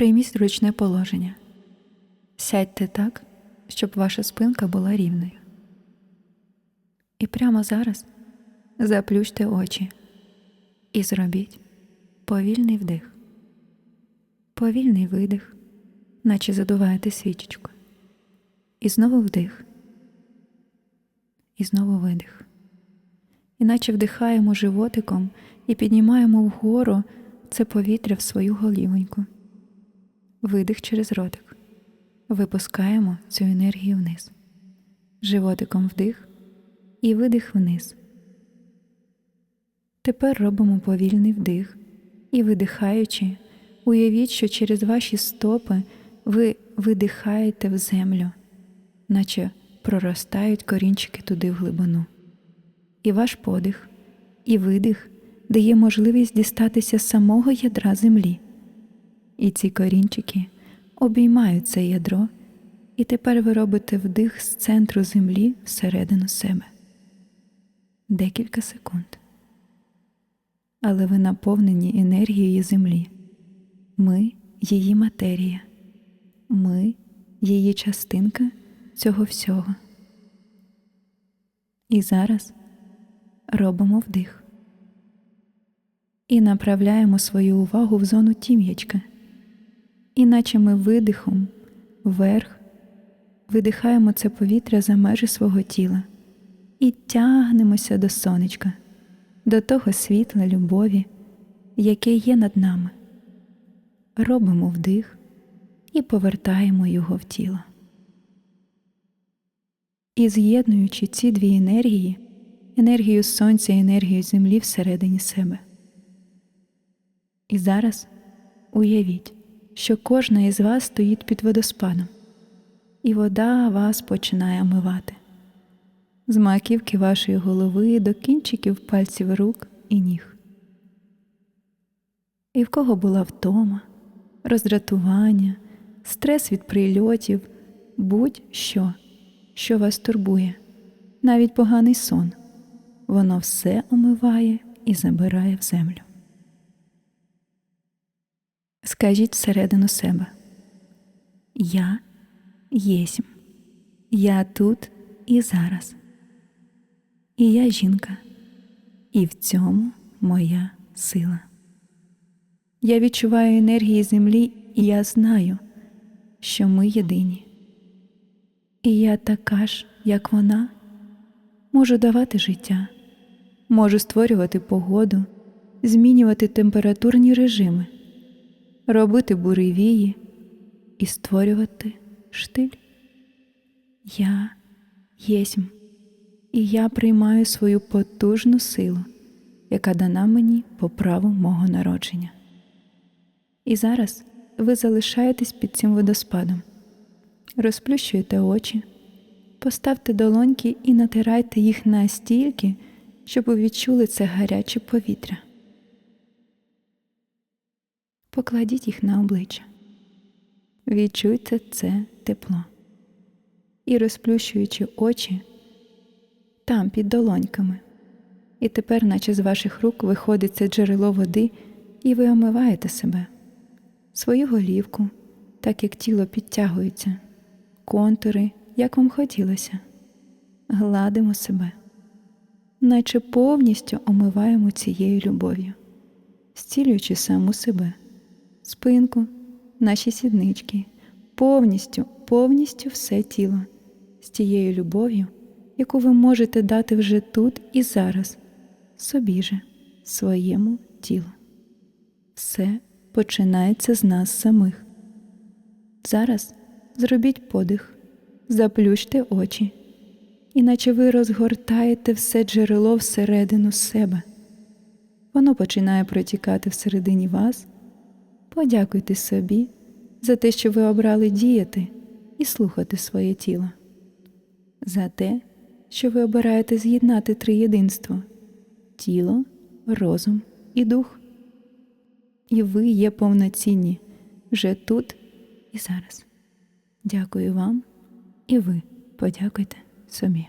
Прийміть зручне положення. Сядьте так, щоб ваша спинка була рівною. І прямо зараз заплющте очі і зробіть повільний вдих, повільний видих, наче задуваєте свічечку. І знову вдих. І знову видих. Іначе вдихаємо животиком і піднімаємо вгору це повітря в свою голівоньку. Видих через ротик. Випускаємо цю енергію вниз. Животиком вдих і видих вниз. Тепер робимо повільний вдих і видихаючи, уявіть, що через ваші стопи ви видихаєте в землю, наче проростають корінчики туди в глибину. І ваш подих, і видих дає можливість дістатися самого ядра землі. І ці корінчики обіймають це ядро, і тепер ви робите вдих з центру землі всередину себе. Декілька секунд. Але ви наповнені енергією землі. Ми її матерія, ми її частинка цього всього. І зараз робимо вдих і направляємо свою увагу в зону тім'ячка, іначе ми видихом вверх видихаємо це повітря за межі свого тіла і тягнемося до сонечка, до того світла любові, яке є над нами. Робимо вдих і повертаємо його в тіло. І з'єднуючи ці дві енергії, енергію сонця і енергію землі всередині себе. І зараз уявіть, що кожна із вас стоїть під водоспадом, і вода вас починає омивати з маківки вашої голови до кінчиків пальців рук і ніг. І в кого була втома, роздратування, стрес від прильотів, будь-що, що вас турбує, навіть поганий сон, воно все омиває і забирає в землю. Скажіть всередину себе. Я єсмь, я тут і зараз. І я жінка, і в цьому моя сила. Я відчуваю енергії землі, і я знаю, що ми єдині. І я така ж, як вона, можу давати життя, можу створювати погоду, змінювати температурні режими, робити буревії і створювати штиль. Я єсмь, і я приймаю свою потужну силу, яка дана мені по праву мого народження. І зараз ви залишаєтесь під цим водоспадом, розплющуєте очі, поставте долоньки і натирайте їх настільки, щоб ви відчули це гаряче повітря. Покладіть їх на обличчя. Відчуйте це тепло. І розплющуючи очі там, під долоньками. І тепер, наче з ваших рук, виходить це джерело води, і ви омиваєте себе, свою голівку, так як тіло підтягується, контури, як вам хотілося, гладимо себе, наче повністю омиваємо цією любов'ю, зцілюючи саму себе, спинку, наші сіднички, повністю, повністю все тіло з тією любов'ю яку ви можете дати вже тут і зараз, собі же, своєму тілу. Все починається з нас самих. Зараз зробіть подих, заплющте очі, іначе ви розгортаєте все джерело всередину себе. Воно починає протікати всередині вас. Подякуйте собі за те, що ви обрали діяти і слухати своє тіло, за те, що ви обираєте з'єднати триєдинство тіло, розум і дух. І ви є повноцінні вже тут і зараз. Дякую вам, і ви подякуйте собі.